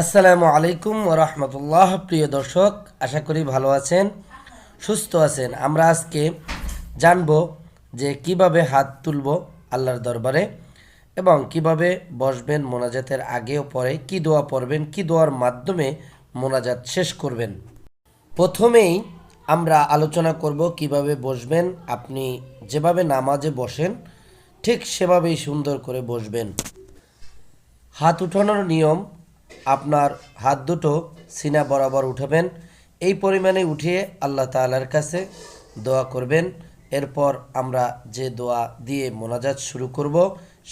আসসালামু আলাইকুম রহমতুল্লাহ। প্রিয় দর্শক, আশা করি ভালো আছেন, সুস্থ আছেন। আমরা আজকে জানব যে কীভাবে হাত তুলব আল্লাহর দরবারে এবং কীভাবে বসবেন মোনাজাতের আগে ও পরে, কি দোয়া পড়বেন, কি দোয়ার মাধ্যমে মোনাজাত শেষ করবেন। প্রথমেই আমরা আলোচনা করব কীভাবে বসবেন। আপনি যেভাবে নামাজে বসেন, ঠিক সেভাবেই সুন্দর করে বসবেন। হাত উঠানোর নিয়ম আপনার হাত দুটো সিনা বরাবর উঠাবেন। এই পরিমাণে উঠিয়ে আল্লাহ তালার কাছে দোয়া করবেন। এরপর আমরা যে দোয়া দিয়ে মোনাজাত শুরু করব,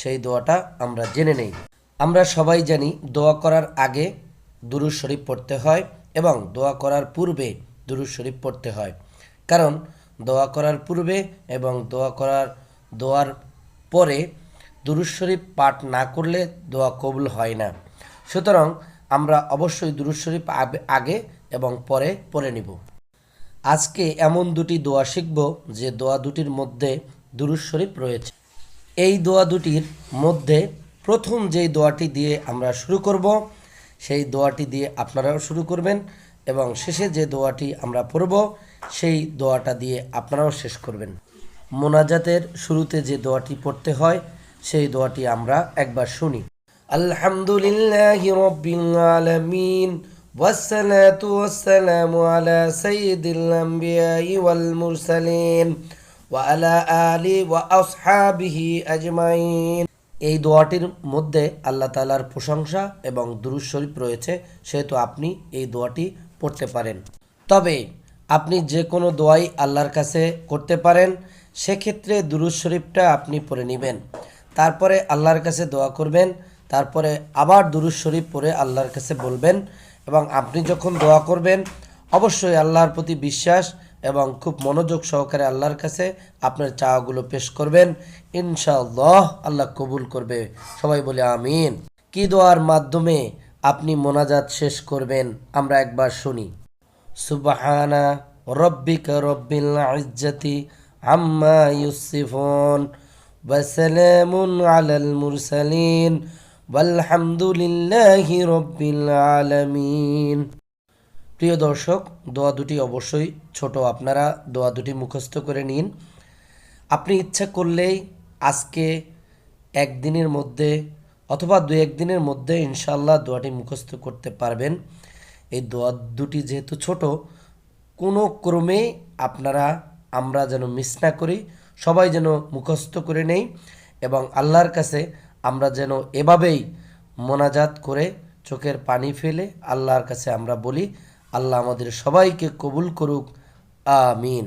সেই দোয়াটা আমরা জেনে নেই। আমরা সবাই জানি দোয়া করার আগে দুরুজ শরীফ পড়তে হয় এবং দোয়া করার পূর্বে দুরুজ শরীফ পড়তে হয়। কারণ দোয়া করার পূর্বে এবং দোয়া করার, দোয়ার পরে দুরুজ শরীফ পাঠ না করলে দোয়া কবুল হয় না। সুতরাং আমরা অবশ্যই দুরুজ শরীফ আগে এবং পরে পড়ে নিব। আজকে এমন দুটি দোয়া শিখব যে দোয়া দুটির মধ্যে দুরুজ শরীফ রয়েছে। এই দোয়া দুটির মধ্যে প্রথম যেই দোয়াটি দিয়ে আমরা শুরু করব, সেই দোয়াটি দিয়ে আপনারাও শুরু করবেন এবং শেষে যে দোয়াটি আমরা পড়ব, সেই দোয়াটা দিয়ে আপনারাও শেষ করবেন। মোনাজাতের শুরুতে যে দোয়াটি পড়তে হয়, সেই দোয়াটি আমরা একবার শুনি। আলহামদুলিল্লাহ রব্বিল আলামিন والصلاة والسلام على سيد الأنبياء والمرسلين وعلى آله وأصحابه أجمعين এই দোয়াটির মধ্যে আল্লাহ তালার প্রশংসা এবং দুরুজ শরীফ রয়েছে সেহেতু আপনি এই দোয়াটি পড়তে পারেন তবে আপনি যে কোনো দোয়াই আল্লাহর কাছে করতে পারেন সেক্ষেত্রে দুরুজ শরীফটা আপনি পড়ে নেবেন তারপরে আল্লাহর কাছে দোয়া করবেন তারপরে আবার দুরুজ শরীফ পড়ে আল্লাহর কাছে বলবেন এবং আপনি যখন দোয়া করবেন, অবশ্যই আল্লাহর প্রতি বিশ্বাস এবং খুব মনোযোগ সহকারে আল্লাহর কাছে আপনার চাওয়াগুলো পেশ করবেন। ইনশাআল্লাহ আল্লাহ কবুল করবে। সবাই বলে আমিন। কি দোয়ার মাধ্যমে আপনি মোনাজাত শেষ করবেন আমরা একবার শুনি। সুবাহানা রব্বিক রব্বিল ইজ্জতি আম্মা ইউসিফুন ওয়াসালামুন আলাল মুরসালিন। ওয়ালহামদুলিল্লাহি রব্বিল আলামিন। প্রিয় দর্শক, দোয়া দুটি অবশ্যই ছোট। আপনারা দোয়া দুটি মুখস্থ করে নিন। আপনি ইচ্ছা করলেই আজকে একদিনের মধ্যে অথবা দু একদিনের মধ্যে ইনশাল্লাহ দোয়াটি মুখস্থ করতে পারবেন। এই দোয়া দুটি যেহেতু ছোট, কোনো ক্রমে আপনারা, আমরা যেন মিস না করি, সবাই যেন মুখস্থ করে নেই এবং আল্লাহর কাছে আমরা যেন এভাবেই মোনাজাত করে চোখের পানি ফেলে আল্লাহর কাছে আমরা বলি, আল্লাহ আমাদের সবাইকে কবুল করুক, আমিন।